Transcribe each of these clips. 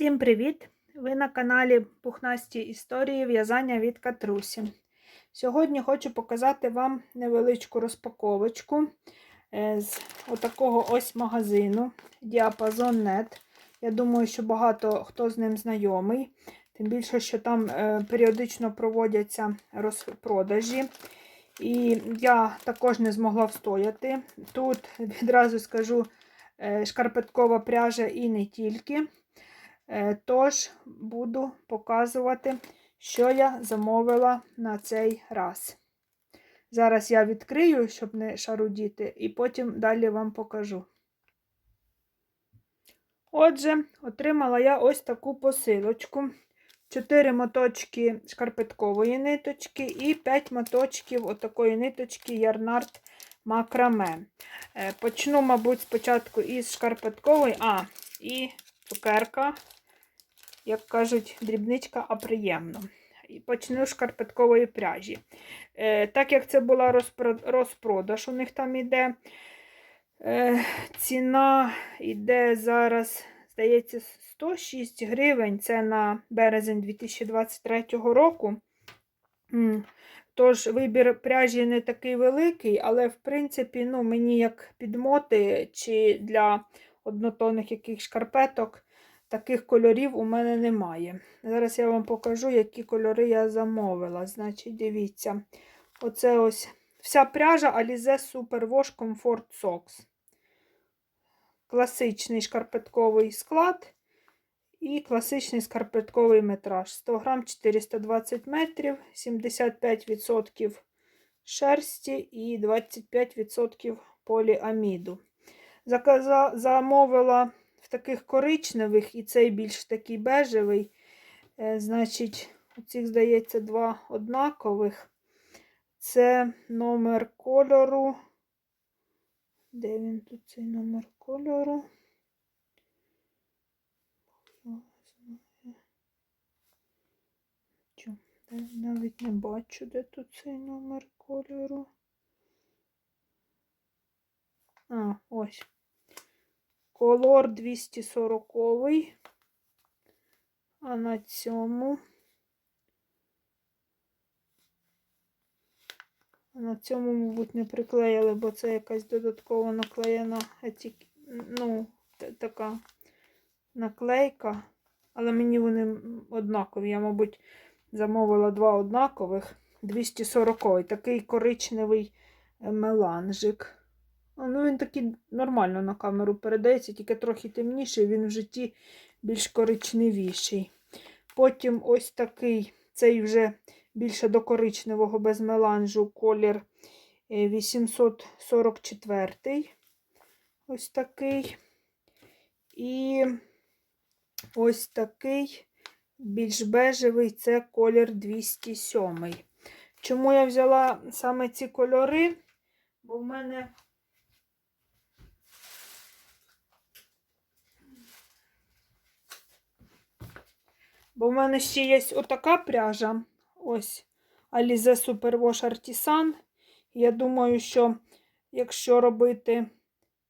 Всім привіт! Ви на каналі Пухнасті історії в'язання від Катрусі. Сьогодні хочу показати вам невеличку розпаковочку е, з отакого ось магазину Діапазон Нет. Я думаю, що багато хто з ним знайомий. Тим більше, що там е, періодично проводяться розпродажі. І я також не змогла встояти. Тут відразу скажу е, шкарпеткова пряжа і не тільки. Е, Тож буду показувати, що я замовила на цей раз. Зараз я відкрию, щоб не шарудіти, і потім далі вам покажу. Отже, отримала я ось таку посилочку. 4 моточки шкарпеткової ниточки і 5 моточків отакої ниточки Ярнард Макраме. Е, Почну, мабуть, спочатку із шкарпеткової, а, і цукерка як кажуть, дрібничка, а приємно. І почну з шкарпеткової пряжі. Е, Так як це була розпродаж, у них там іде. Е, ціна йде зараз, здається, 106 гривень. Це на березень 2023 року. Тож, вибір пряжі не такий великий, але, в принципі, ну, мені як підмоти чи для однотонних яких шкарпеток Таких кольорів у мене немає. Зараз я вам покажу, які кольори я замовила. Значить, дивіться, оце ось вся пряжа Alize Super Wash Comfort Socks. Класичний шкарпетковий склад і класичний шкарпетковий метраж. 100 грам 420 метрів, 75% шерсті і 25% поліаміду. Замовила таких коричневих, і цей більш такий бежевий. Е, значить, у цих, здається, два однакових. Це номер кольору. Де він тут цей номер кольору? Навіть не бачу, де тут цей номер кольору. А, ось. Колор 240. А на цьому. На цьому, мабуть, не приклеїли, бо це якась додатково наклеєна ну, така наклейка. Але мені вони однакові. Я, мабуть, замовила два однакових. 240 такий коричневий меланжик. Ну, Він такий нормально на камеру передається, тільки трохи темніший, він в житті більш коричневіший. Потім ось такий, цей вже більше до коричневого без меланжу колір 844 е, ось такий. І ось такий більш бежевий це колір 207. Чому я взяла саме ці кольори? Бо в мене Бо в мене ще є отака пряжа. Ось Alize Superwash Artisan. Я думаю, що якщо робити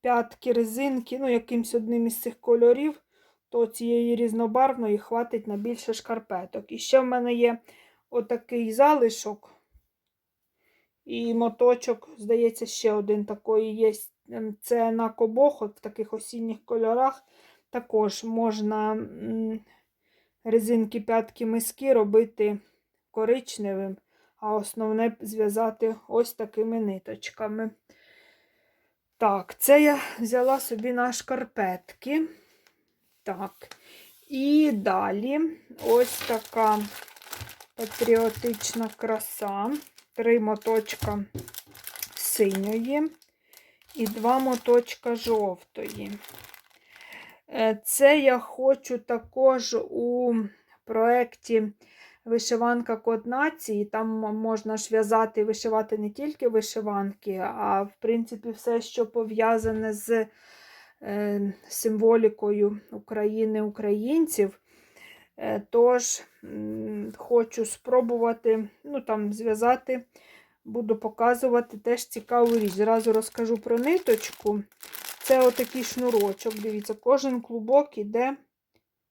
п'ятки резинки, ну, якимсь одним із цих кольорів, то цієї різнобарвної хватить на більше шкарпеток. І ще в мене є отакий залишок. І моточок, здається, ще один такий є. Це на кобох, от в таких осінніх кольорах. Також можна резинки п'ятки миски робити коричневим, а основне зв'язати ось такими ниточками. Так, це я взяла собі на шкарпетки. Так, і далі ось така патріотична краса. Три моточка синьої і два моточка жовтої. Е, це я хочу також у проєкті Вишиванка Код нації. Там можна ж в'язати і вишивати не тільки вишиванки, а в принципі все, що пов'язане з е, символікою України українців. Е, тож, хочу спробувати ну, там, зв'язати, буду показувати теж цікаву річ. Зразу розкажу про ниточку. Це отакий шнурочок. Дивіться, кожен клубок іде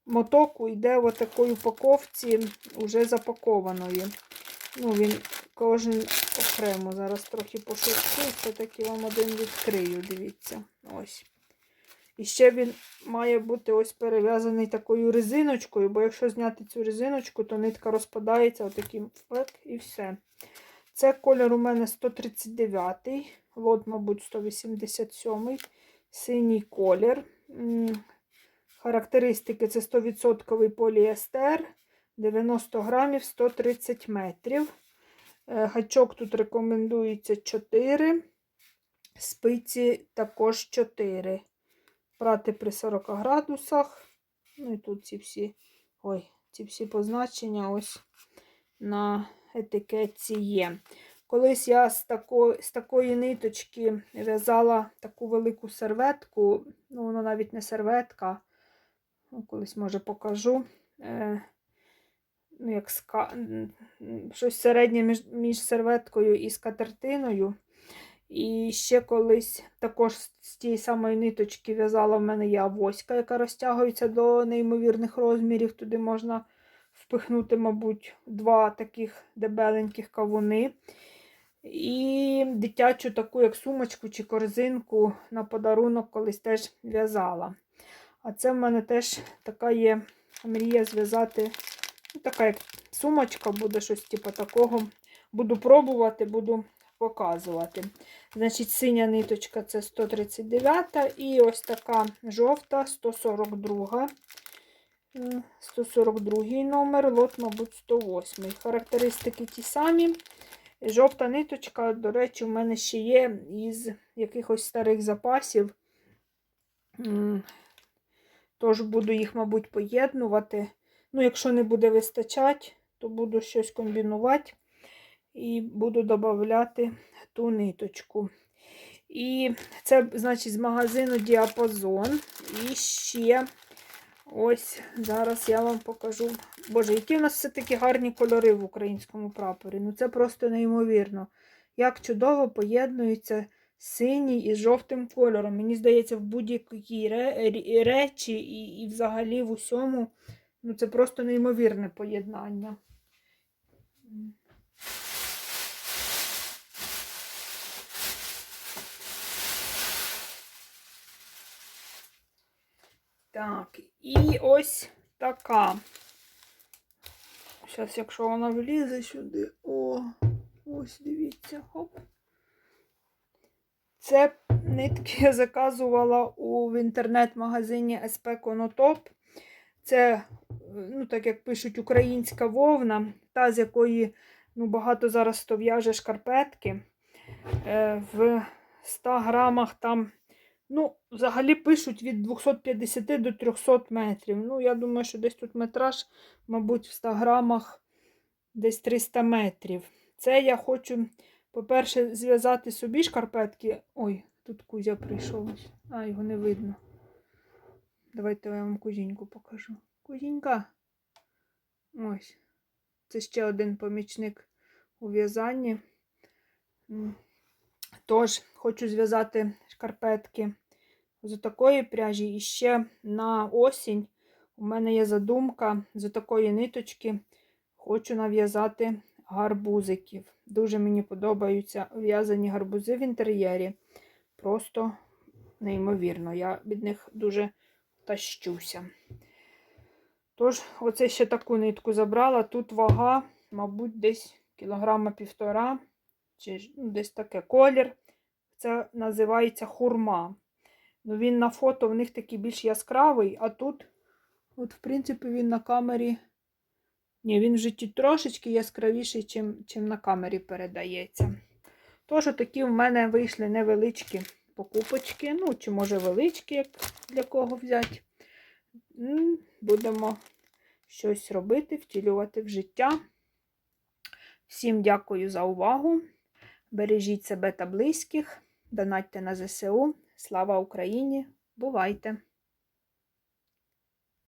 моток йде в такої упаковці, вже запакованої. Ну, він кожен окремо. Зараз трохи пошуршу, все-таки вам один відкрию, дивіться. Ось. І ще він має бути ось перев'язаний такою резиночкою, бо якщо зняти цю резиночку, то нитка розпадається отаким флек і все. Це кольор у мене 139 лот, мабуть, 187 синій колір. Характеристики це 100% поліестер, 90 грамів, 130 метрів. Е, Гачок тут рекомендується 4, спиці також 4. Прати при 40 градусах. Ну і тут ці всі, ой, ці всі позначення ось на етикетці є. Колись я з, тако, з такої ниточки в'язала таку велику серветку, ну, воно навіть не серветка, ну, колись, може, покажу. Е, ну, як ска... щось середнє між, між серветкою і скатертиною. І ще колись також з тієї самої ниточки в'язала в мене є авоська, яка розтягується до неймовірних розмірів. Туди можна впихнути, мабуть, два таких дебеленьких кавуни. І дитячу таку, як сумочку чи корзинку на подарунок колись теж в'язала. А це в мене теж така є мрія зв'язати. Ну, така як сумочка буде щось типу такого. Буду пробувати, буду показувати. Значить, синя ниточка це 139 і ось така жовта 142. 142 номер, лот, мабуть, 108. Характеристики ті самі. Жовта ниточка, до речі, в мене ще є із якихось старих запасів. Тож буду їх, мабуть, поєднувати. Ну, якщо не буде вистачати, то буду щось комбінувати і буду додати ту ниточку. І це, значить, з магазину Діапазон. І ще ось зараз я вам покажу. Боже, які в нас все-таки гарні кольори в українському прапорі. Ну це просто неймовірно. Як чудово поєднуються синій із жовтим кольором. Мені здається, в будь-якій ре- речі і, і взагалі в усьому. Ну, це просто неймовірне поєднання. Так, і ось така. Зараз, якщо вона влізе сюди. О, ось дивіться, хоп. Це нитки я заказувала у, в інтернет-магазині SP Конотоп. Це, ну, так як пишуть, українська вовна, та, з якої ну, багато зараз хто в'яже шкарпетки. Е, в 100 грамах там, ну, взагалі пишуть від 250 до 300 метрів. Ну, я думаю, що десь тут метраж, мабуть, в 100 грамах десь 300 метрів. Це я хочу, по-перше, зв'язати собі шкарпетки. Ой, тут Кузя прийшов. А, його не видно. Давайте я вам кузіньку покажу. Кузінька. Ось. Це ще один помічник у в'язанні. Тож, хочу зв'язати шкарпетки з такої пряжі. І ще на осінь у мене є задумка з такої ниточки. Хочу нав'язати гарбузиків. Дуже мені подобаються в'язані гарбузи в інтер'єрі. Просто неймовірно. Я від них дуже тащуся. Тож, оце ще таку нитку забрала. Тут вага, мабуть, десь кілограма півтора, чи ну, десь таке колір. Це називається хурма. Ну, він на фото в них такий більш яскравий, а тут, от, в принципі, він на камері. Ні, він в житті трошечки яскравіший, чим, чим на камері передається. Тож, такі в мене вийшли невеличкі покупочки. Ну, чи може величкі, як для кого взяти. Будемо щось робити, втілювати в життя. Всім дякую за увагу. Бережіть себе та близьких, донатьте на ЗСУ. Слава Україні! Бувайте!